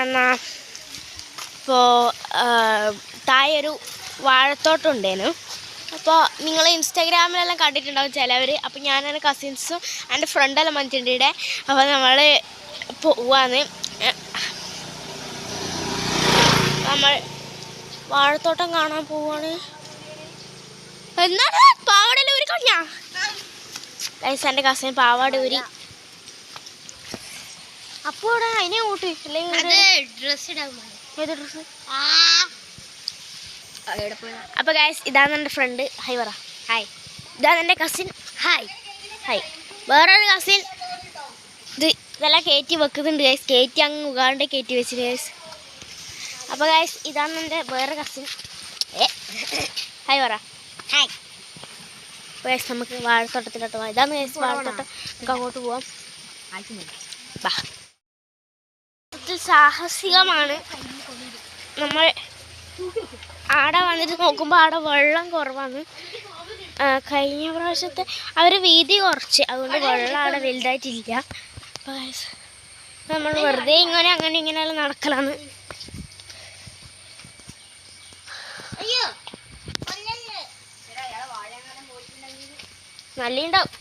എന്നാ ഇപ്പോൾ താഴെ ഒരു വാഴത്തോട്ടുണ്ടേനു. അപ്പോൾ നിങ്ങൾ ഇൻസ്റ്റാഗ്രാമിലെല്ലാം കണ്ടിട്ടുണ്ടാവും ചിലവർ അപ്പോൾ ഞാൻ എന്റെ കസിൻസും എന്റെ ഫ്രണ്ടെല്ലാം വന്നിട്ടുണ്ട് അപ്പോൾ നമ്മൾ പോവാന്ന്. നമ്മൾ വാഴത്തോട്ടം കാണാൻ പോവാണ്. എന്താണ് പാവാടയിൽ ഊരി കഴിഞ്ഞാ ലൈസ് എന്റെ കസിൻ പാവാട ഊരി അപ്പോൾ അതിനെ കൂട്ടി അപ്പൊ ഗായസ് ഇതാണ് എന്റെ ഫ്രണ്ട് ഹൈ പറ. ഹായ് ഇതാണ് എന്റെ കസിൻ ഹായ് ഹായ് വേറൊരു കസിൻ ഇത് ഇതെല്ലാം കയറ്റി വെക്കുന്നുണ്ട് ഗൈസ് കയറ്റി അങ്ങ് ഉകാണ്ട് കയറ്റി വെച്ചിട്ട് ഗൈസ് അപ്പോൾ ഗൈസ് ഇതാണ് എന്റെ വേറെ കസിൻ ഏ. ഹായ് പറ. ഹായ് ഗൈസ് നമുക്ക് വാഴത്തോട്ടത്തിലോട്ട് പോകാം ഇതാണ് ഗൈസ് വാഴത്തോട്ടം. നമുക്ക് അങ്ങോട്ട് പോവാം. ബാ. സാഹസികമാണ്. നമ്മൾ ആടെ വന്നിട്ട് നോക്കുമ്പോൾ ആടെ വെള്ളം കുറവാണ്. കഴിഞ്ഞ പ്രാവശ്യത്തെ അവർ വീതി കുറച്ച്. അതുകൊണ്ട് വെള്ളം ആടെ വലുതായിട്ടില്ല. അപ്പോൾ നമ്മൾ വെറുതെ ഇങ്ങനെ അങ്ങനെ ഇങ്ങനെയെല്ലാം നടക്കലാണ്. നല്ല ഉണ്ടാവും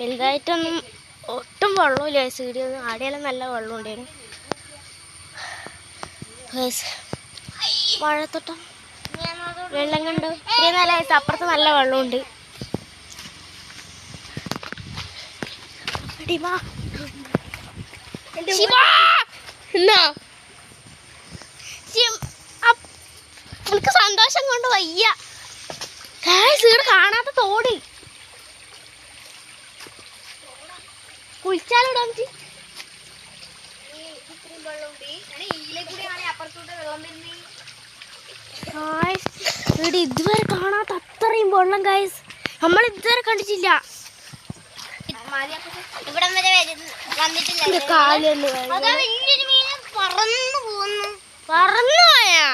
വലുതായിട്ടൊന്നും ഒട്ടും വെള്ളമില്ല സീഡിയൊന്നും ആടെയെല്ലാം നല്ല വെള്ളം ഉണ്ടായിരുന്നു. Guys, വാഴത്തോട്ടം. വെള്ളം കണ്ടു. ഇത്രയും നല്ല guys, അപ്പുറത്ത് നല്ല വെള്ളമുണ്ട് സന്തോഷം കൊണ്ട് വയ്യ. കാണാത്ത തോട്. ഇവിടെ ഇതുവരെ കാണാത്ത അത്രയും വെള്ളം ഗായസ് നമ്മൾ ഇതുവരെ കണ്ടിട്ടില്ല. ഇവിടം വരെ വന്നിട്ടില്ല. കാലൊന്ന് പറന്നു പോകുന്നു. പോയാ?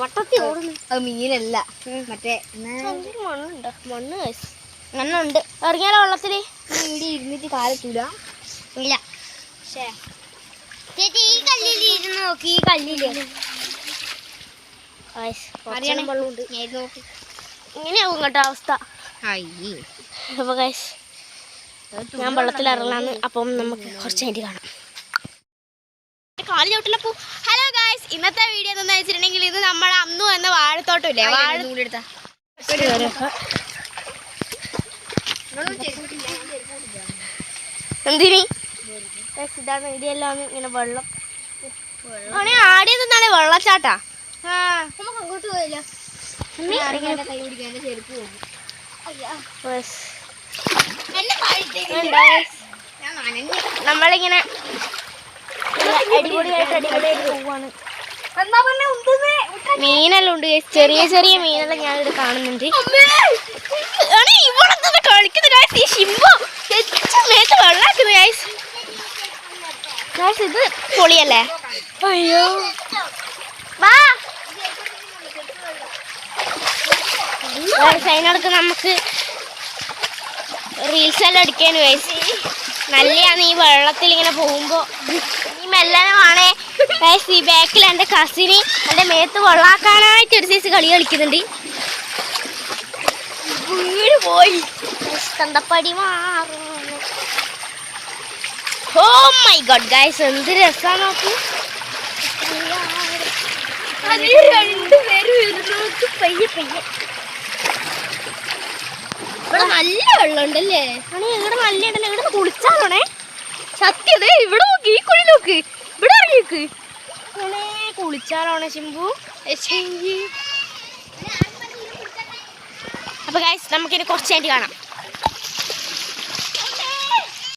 വട്ടത്തി ഓടുന്നു. അത് മീനല്ല. മറ്റേ മണ്ണുണ്ടോ മണ്ണുണ്ട് മണ്ണ് ഗൈസ് ഉണ്ട് ഇറങ്ങിയാലോ വെള്ളത്തിൽ? ഇവിടെ ഇരുന്നിട്ട് കാലത്തൂല. ഇല്ല. ചേച്ചി ഈ കല്ലിൽ ഇരുന്ന് നോക്കി ഈ കല്ലിൽ. ഗൈസ് അറിയണേ. വെള്ളമുണ്ട്. നോക്കി. ഇങ്ങനെയാവും കേട്ടോ അവസ്ഥ. അപ്പൊ ഗൈസ് ഞാൻ വെള്ളത്തിൽ ഇറങ്ങാന്ന് അപ്പം നമുക്ക് കുറച്ച് കഴിഞ്ഞ് കാണാം. കാൽ ചവിട്ടിലപ്പോ ഹലോ ഗായ്സ് ഇന്നത്തെ വീഡിയോ എന്താ വെച്ചിട്ടുണ്ടെങ്കിൽ ഇത് നമ്മുടെ അന്നു എന്ന വാഴത്തോട്ടില്ലേ വാഴ എന്തിനി? Guys, ഇതാണ് ഇടിയെല്ലാം ഇങ്ങനെ വെള്ളം. ആടിയത് എന്താണ് വെള്ളച്ചാട്ടാ. നമുക്ക് അങ്ങോട്ട് പോയല്ലോ. നമ്മളിങ്ങനെ അടിപൊളിയായിട്ട് അടിപൊളിയായിട്ട് പോവാണ്. മീനെല്ലാം ഉണ്ട്. ചെറിയ ചെറിയ മീനെല്ലാം ഞാനിവിടെ കാണുന്നുണ്ട്. ഇവിടെ കളിക്കുന്ന ഗൈസ് ഈ ഏറ്റവും മേത്ത് വെള്ളാക്കുന്നു ഗൈസ് ഗൈസ് ഇത് പൊളിയല്ലേ? അയ്യോ. വാ. അതിനടക്ക് നമുക്ക് റീൽസ് എല്ലാം അടിക്കാൻ ഗൈസ് നല്ലതാണ് ഈ വെള്ളത്തിൽ ഇങ്ങനെ പോകുമ്പോ. ഈ മെല്ലനമാണേ ഗൈസ് ഈ ബാക്കിൽ എന്റെ കസിന് എന്റെ മേത്ത് വെള്ളാക്കാനായിട്ട് ഒരു സൈസ് കളി കളിക്കുന്നുണ്ട് പോയി. Guys, തന്തപ്പടി മാറും ഓ മൈ ഗോഡ് ഗൈസ് എന്ത് രസാ നോക്കി ഇവിടെ നല്ല വെള്ളമുണ്ടല്ലേ? ഇവിടെ നല്ല ഉണ്ടല്ലേ ഇവിടെ കുളിച്ചാലോണേ. സത്യത ഇവിടെ നോക്ക് ഈ കുഴി നോക്ക്. ഇവിടെ ഇറങ്ങിക്ക് കുളിച്ചാലോണേ ശിമ്പു അപ്പൊ ഗൈസ് നമുക്കിനി കുറച്ച് കഴിഞ്ഞ് കാണാം.